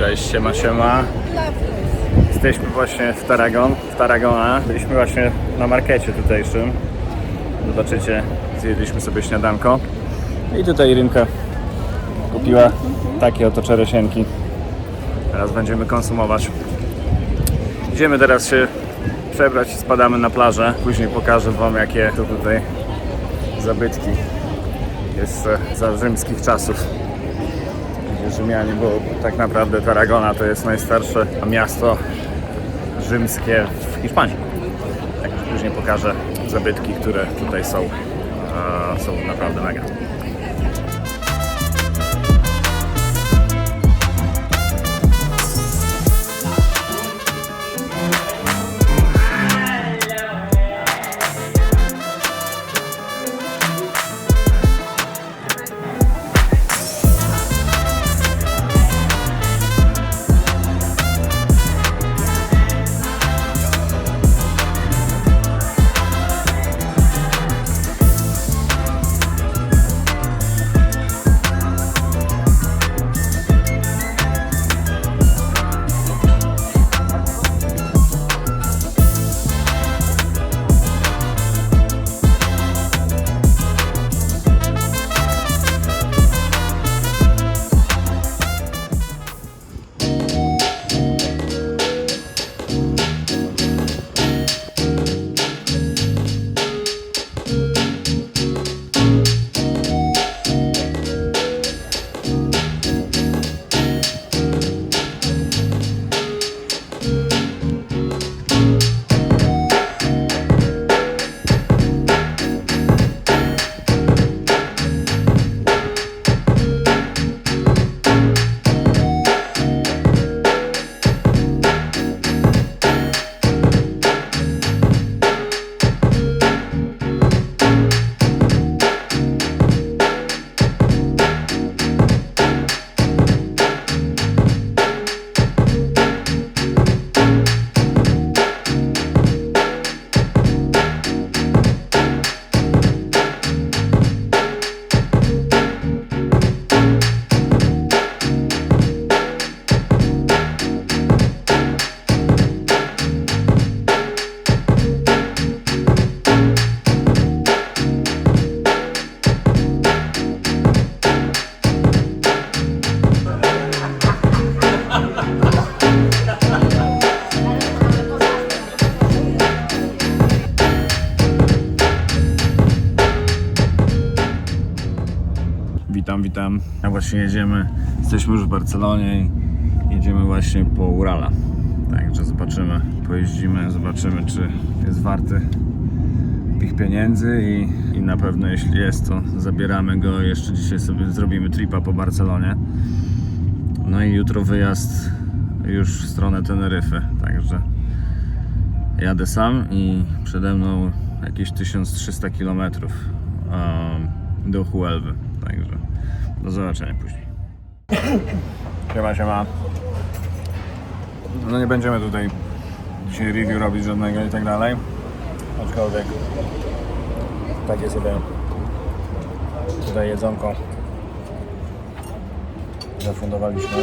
Cześć, siema, siema. Jesteśmy właśnie w Taragon, w Tarragona. Byliśmy właśnie na markecie tutejszym. Zobaczycie, zjedliśmy sobie śniadanko. I tutaj Rynka kupiła takie oto czeresienki. Teraz będziemy konsumować. Idziemy teraz się przebrać i spadamy na plażę. Później pokażę Wam, jakie to tutaj zabytki jest za rzymskich czasów Rzymianie, bo tak naprawdę Tarragona to jest najstarsze miasto rzymskie w Hiszpanii. Tak później pokażę zabytki, które tutaj są. Są naprawdę mega. Witam, witam. A właśnie jedziemy, jesteśmy już w Barcelonie i jedziemy właśnie po Urala. Także zobaczymy, pojeździmy, zobaczymy czy jest warty tych pieniędzy i, i na pewno jeśli jest to zabieramy go, jeszcze dzisiaj sobie zrobimy tripa po Barcelonie. No i jutro wyjazd już w stronę Teneryfy, także jadę sam i przede mną jakieś 1300 km um, do Huelwy, także do zobaczenia później. Siema, siema. No nie będziemy tutaj dzisiaj review robić żadnego i tak dalej, aczkolwiek takie sobie tutaj jedzonko zafundowaliśmy.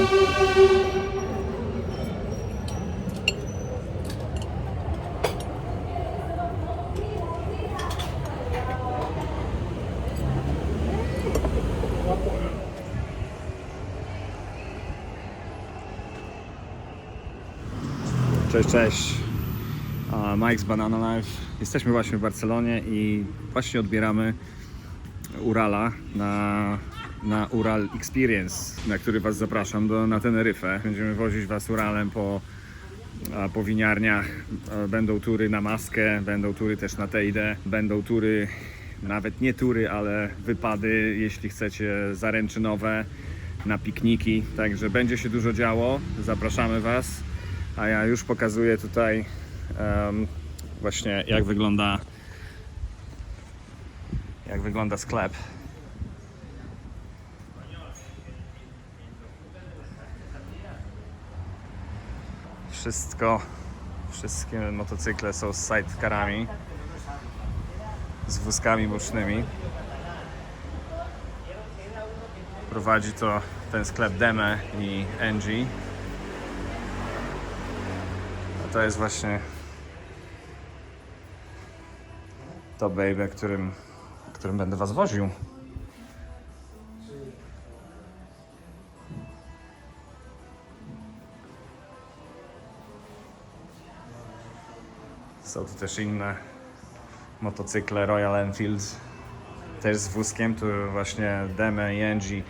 Cześć, cześć. Mike z Banana Life. Jesteśmy właśnie w Barcelonie i właśnie odbieramy Urala na, na Ural Experience, na który Was zapraszam do, na Teneryfę. Będziemy wozić Was Uralem po, po winiarniach. Będą tury na maskę, będą tury też na Tejdę, będą tury, nawet nie tury, ale wypady, jeśli chcecie zaręczynowe, na pikniki. Także będzie się dużo działo. Zapraszamy Was. A ja już pokazuję tutaj em, właśnie jak wygląda jak wygląda sklep. Wszystko, wszystkie motocykle są z sidecarami, z wózkami bocznymi. Prowadzi to ten sklep Deme i Angie. To jest właśnie to baby, którym, którym będę was woził. Są tu też inne motocykle Royal Enfield, też z wózkiem, tu właśnie Deme i Angie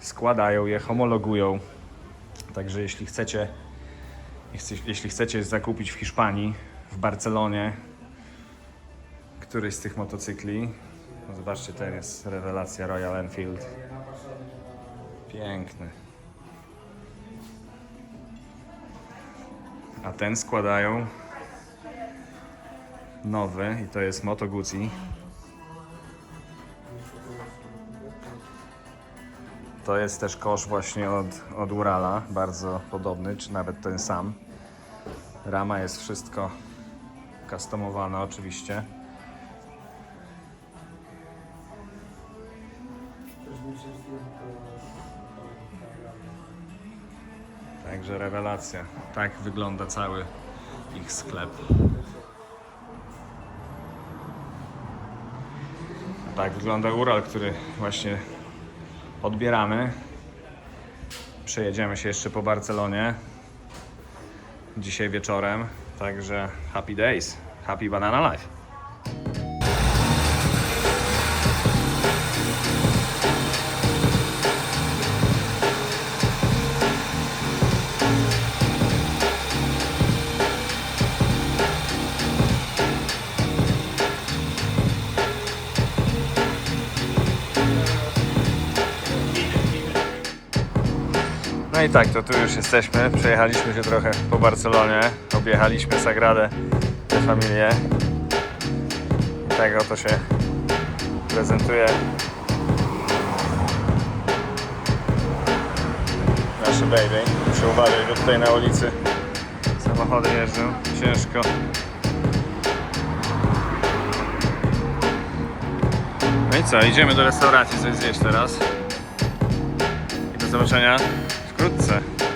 składają je, homologują. Także jeśli chcecie, jeśli- chcecie zakupić w Hiszpanii, w Barcelonie, któryś z tych motocykli, no zobaczcie, ten jest rewelacja Royal Enfield. Piękny. A ten składają nowy i to jest Moto Guzzi. To jest też kosz właśnie od, od Urala, bardzo podobny, czy nawet ten sam. Rama jest wszystko customowane oczywiście. Także rewelacja. Tak wygląda cały ich sklep. Tak wygląda Ural, który właśnie odbieramy. Przejedziemy się jeszcze po Barcelonie dzisiaj wieczorem. Także happy days, happy banana life. No i tak, to tu już jesteśmy. Przejechaliśmy się trochę po Barcelonie. Objechaliśmy Sagradę de Familię. I tak oto się prezentuje nasze baby. Muszę uważać, bo tutaj na ulicy samochody jeżdżą. Ciężko. No i co, idziemy do restauracji coś zjeść teraz. I do zobaczenia Круто.